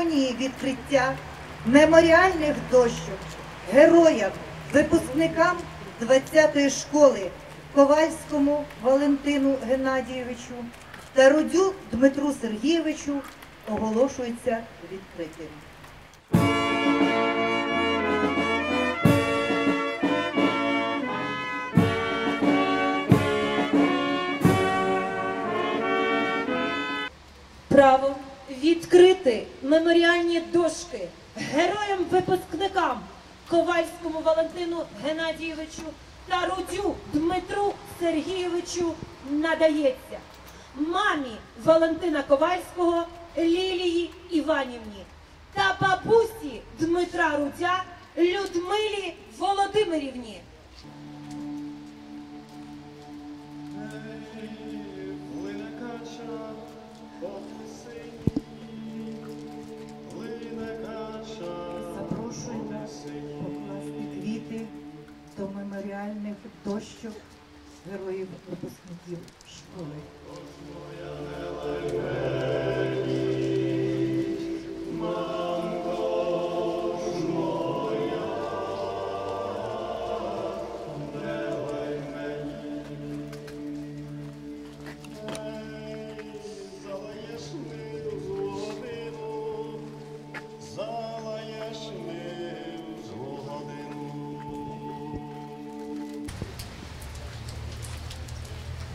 церемонії відкриття меморіальних дощок героям, випускникам 20-ї школи Ковальському Валентину Геннадійовичу та Рудю Дмитру Сергійовичу оголошується відкритим. Право відкрити меморіальні дошки героям-випускникам Ковальському Валентину Геннадійовичу та Рудю Дмитру Сергійовичу надається мамі Валентина Ковальського Лілії Іванівні та бабусі Дмитра Рудя Людмилі Володимирівні. Меморіальних дощок героїв випускників школи.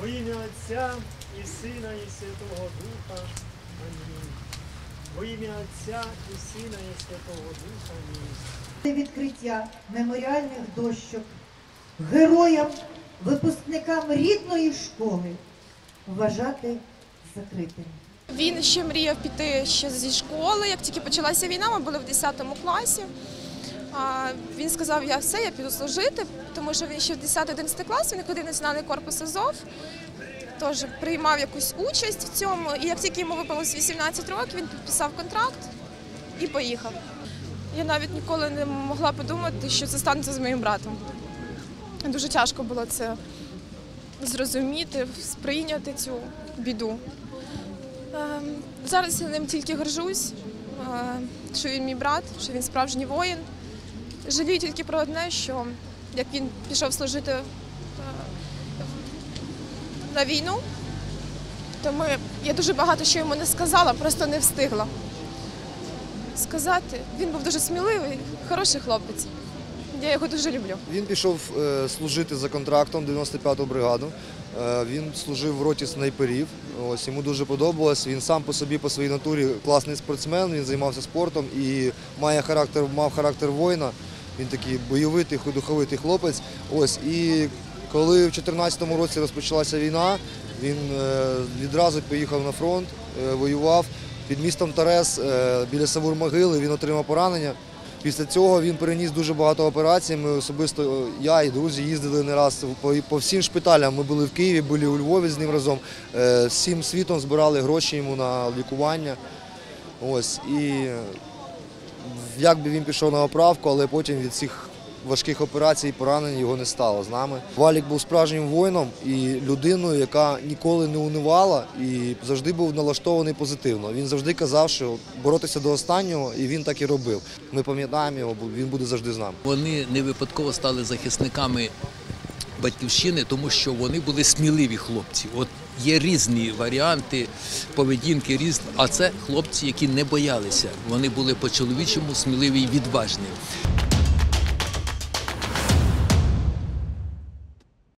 Во ім'я Отця і Сина, і Святого Духа. Амінь. Во ім'я Отця і Сина, і Святого Духа. Амінь. Це відкриття меморіальних дощок героям, випускникам рідної школи вважати закритим. Він ще мріяв піти ще зі школи. Як тільки почалася війна, ми були в 10 класі. А, Він сказав, я все, я піду служити, тому що він ще в 10-11 клас, він ходив в Національний корпус Азов, теж приймав якусь участь в цьому. І як тільки йому виповнилось 18 років, він підписав контракт і поїхав. Я навіть ніколи не могла подумати, що це станеться з моїм братом. Дуже тяжко було це зрозуміти, сприйняти цю біду. Ем, Зараз я ним тільки горжусь, е, що він мій брат, що він справжній воїн. Жалію тільки про одне, що як він пішов служити е, на війну, то ми, я дуже багато що йому не сказала, просто не встигла сказати. Він був дуже сміливий, хороший хлопець. Я його дуже люблю. Він пішов е, служити за контрактом 95-ту бригаду. Е, Він служив в роті снайперів. Ось йому дуже подобалось. Він сам по собі, по своїй натурі класний спортсмен. Він займався спортом і має характер, мав характер воїна. Він такий бойовитий, духовитий хлопець. Ось і коли в 2014 році розпочалася війна, він е, відразу поїхав на фронт, е, воював під містом Тарес е, біля Савур-Могили. Він отримав поранення. Після цього він переніс дуже багато операцій. Ми особисто, я і друзі їздили не раз по, всім шпиталям. Ми були в Києві, були у Львові з ним разом. Всім світом збирали гроші йому на лікування. Ось. І як би він пішов на оправку, але потім від цих важких операцій і поранень його не стало з нами. Валік був справжнім воїном і людиною, яка ніколи не унивала і завжди був налаштований позитивно. Він завжди казав, що боротися до останнього, і він так і робив. Ми пам'ятаємо його, він буде завжди з нами. Вони не випадково стали захисниками батьківщини, тому що вони були сміливі хлопці. От є різні варіанти поведінки, різні, а це хлопці, які не боялися. Вони були по-чоловічому сміливі і відважні.